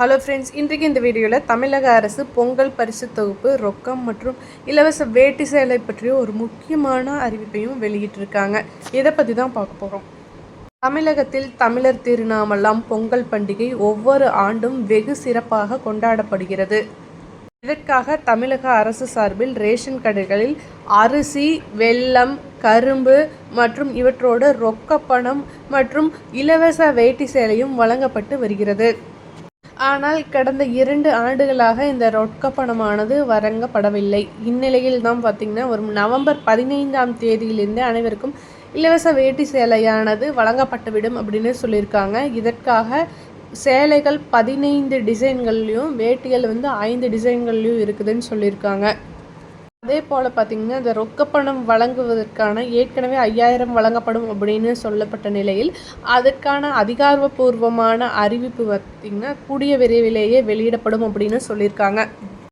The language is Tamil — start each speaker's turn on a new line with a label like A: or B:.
A: ஹலோ ஃப்ரெண்ட்ஸ் இன்றைக்கு இந்த வீடியோவில் தமிழக அரசு பொங்கல் பரிசு தொகுப்பு ரொக்கம் மற்றும் இலவச வேட்டி சேலை பற்றிய ஒரு முக்கியமான அறிவிப்பையும் வெளியிட்டிருக்காங்க. இதை பற்றி தான் பார்க்க போகிறோம் தமிழகத்தில் தமிழர் திருநாமெல்லாம் பொங்கல் பண்டிகை ஒவ்வொரு ஆண்டும் வெகு சிறப்பாக கொண்டாடப்படுகிறது. இதற்காக தமிழக அரசு சார்பில் ரேஷன் கடைகளில் அரிசி வெல்லம் கரும்பு மற்றும் இவற்றோடு ரொக்க பணம் மற்றும் இலவச வேட்டி சேலையும் வழங்கப்பட்டு வருகிறது. ஆனால் கடந்த இரண்டு ஆண்டுகளாக இந்த ரொக்க பணமானது வழங்கப்படவில்லை இந்நிலையில் தான் பார்த்திங்கன்னா ஒரு நவம்பர் பதினைந்தாம் தேதியிலிருந்து அனைவருக்கும் இலவச வேட்டி சேலையானது வழங்கப்பட்டுவிடும் அப்படின்னு சொல்லியிருக்காங்க. இதற்காக சேலைகள் பதினைந்து டிசைன்கள்லையும் வேட்டிகள் வந்து ஐந்து டிசைன்கள்லையும் இருக்குதுன்னு சொல்லியிருக்காங்க. அதே போல் பார்த்திங்கன்னா இந்த ரொக்கப்பணம் வழங்குவதற்கான ஏற்கனவே ஐயாயிரம் வழங்கப்படும் அப்படின்னு சொல்லப்பட்ட நிலையில் அதற்கான அதிகாரப்பூர்வமான அறிவிப்பு பார்த்திங்கன்னா கூடிய விரைவிலேயே வெளியிடப்படும் அப்படின்னு சொல்லியிருக்காங்க.